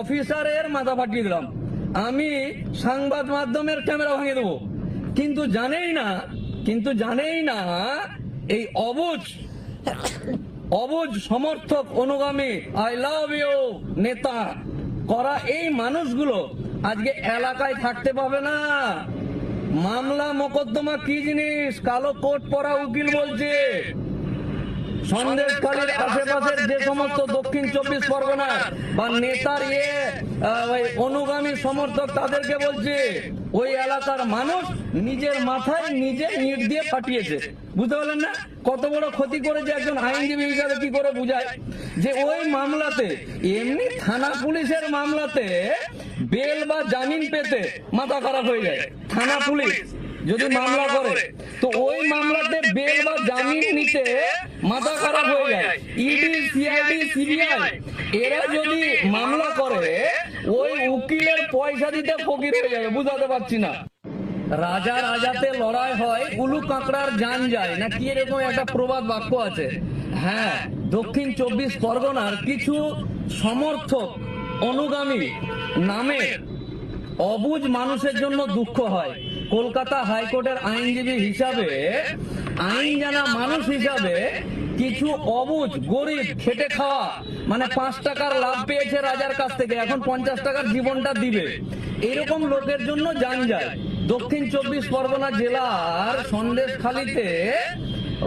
অফিসারের মাথা ফাটিয়ে দিলাম। আমি সংবাদ মাধ্যমের ক্যামেরা ভাঙিয়ে দেবো। কিন্তু জানেই না, কিন্তু জানেই না এই অবুজ অবুজ সমর্থক অনুগামী আই লাভ ইউ নেতা করা এই মানুষগুলো আজকে এলাকায় থাকতে পাবে না। মামলা, মোকদ্দমা কি জিনিস? কালো কোট পরা উকিল বলছে। সন্দেশখালীর আশেপাশের যে সমস্ত দক্ষিণ চব্বিশ পরগনা বা নেতার ইয়ে আহ, ওই অনুগামী সমর্থক তাদেরকে বলছে ওই এলাকার মানুষ নিজের মাথায় নিজে ইট দিয়ে ফাটিয়েছে বুঝতে পারলেন না? কত বড় ক্ষতি করেছে একজন আইনজীবী হিসাবে কি করে বুঝায়? যে ওই মামলাতে এমনি থানা পুলিশের মামলাতে বেল বা জামিন পেতে মাথা খারাপ হয়ে যায়। থানা পুলিশ যদি মামলা করে তো ওই মামলাতে বেল বা জামিন মাথা খারাপ হয়ে যায়। ED CID CBI. এরা যদি মামলা করে ওই উকিলের পয়সা দিতে ফকির হয়ে যাবে বুঝাতে পারছি না। রাজা রাজাতে লড়াই হয় উলু কাঁকড়ার জান যায় না কি এরকম একটা প্রবাদ বাক্য আছে? হ্যাঁ দক্ষিণ চব্বিশ পরগনার কিছু সমর্থক অনুগামী নামে অবুজ মানুষের জন্য দুঃখ হয়। কলকাতা হাইকোর্টের আইনজীবী হিসাবে আইন জানা মানুষ হিসাবে কিছু অবুজ গরিব খেটে খাওয়া মানে পাঁচ টাকার লাভ পেয়েছে রাজার কাছ থেকে এখন পঞ্চাশ টাকার জীবনটা দিবে। এরকম লোকের জন্য যান যায়। দক্ষিণ চব্বিশ পরগনা জেলার সন্দেশখালিতে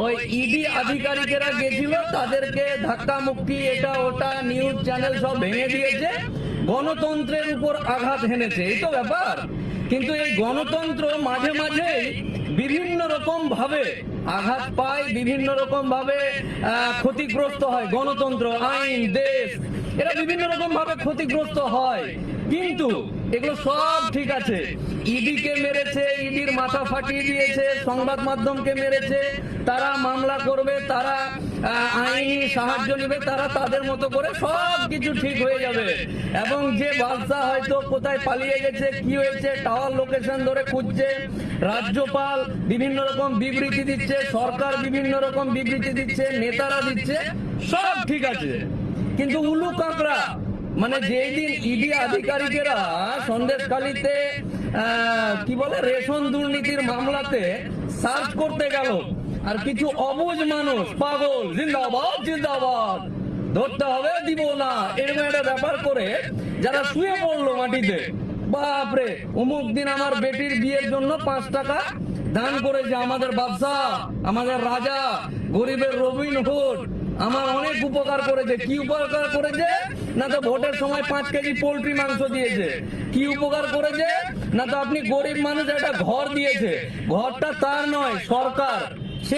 ওই ইডি আধিকারিকেরা গেছিল, তাদেরকে ধাক্কা মুক্কি এটা ওটা নিউজ চ্যানেল সব ভেঙে দিয়েছে, গণতন্ত্রের উপর আঘাত হেনেছে, এই তো ব্যাপার। কিন্তু এই গণতন্ত্র মাঝে মাঝে বিভিন্ন রকম ভাবে আঘাত পায়, বিভিন্ন রকম ভাবে ক্ষতিগ্রস্ত হয় গণতন্ত্র, আইন, দেশ, এরা বিভিন্ন রকম ভাবে ক্ষতিগ্রস্ত হয়। কিন্তু এগুলো সব ঠিক আছে। ইডিকে মেরেছে, ইডির মাথা ফাটিয়ে দিয়েছে, সংবাদ মাধ্যমকে মেরেছে তারা মামলা করবে, তারা আইনি সাহায্য নেবে, তারা তাদের মতো করে সব কিছু ঠিক হয়ে যাবে। এবং যে বাদশা হয়তো কোথায় পালিয়ে গেছে, কি হয়েছে টাওয়ার লোকেশন ধরে খুঁজছে, রাজ্যপাল বিভিন্ন রকম বিবৃতি দিচ্ছে, সরকার বিভিন্ন রকম বিবৃতি দিচ্ছে, নেতারা দিচ্ছে, সব ঠিক আছে। কিন্তু উলু কাঁকড়া মানে যেই দিন ইডি আধিকারিকেরা সন্দেশখালিতে কি বলে, রেশন দুর্নীতির মামলাতে সার্চ করতে গেল আর কিছু অবুজ মানুষ, পাগল, জিন্দাবাদ জিন্দাবাদ। ধরতে হবে, দিব না। এরকম একটা ব্যাপার করে যারা শুয়ে পড়ল মাটিতে, বাপরে, অমুক দিন আমার বেটির বিয়ের জন্য পাঁচ টাকা দান করেছে আমাদের বাদশাহ আমাদের রাজা, গরিবের রবিন হুড। আমার অনেক উপকার করেছে। কি উপকার করেছে? না তো ভোটের সময় পাঁচ কেজি পোল্ট্রি মাংস দিয়েছে। কি উপকার করেছে? না তো আপনি গরিব মানুষ একটা ঘর দিয়েছে। ঘরটা তার নয়, সরকার। সে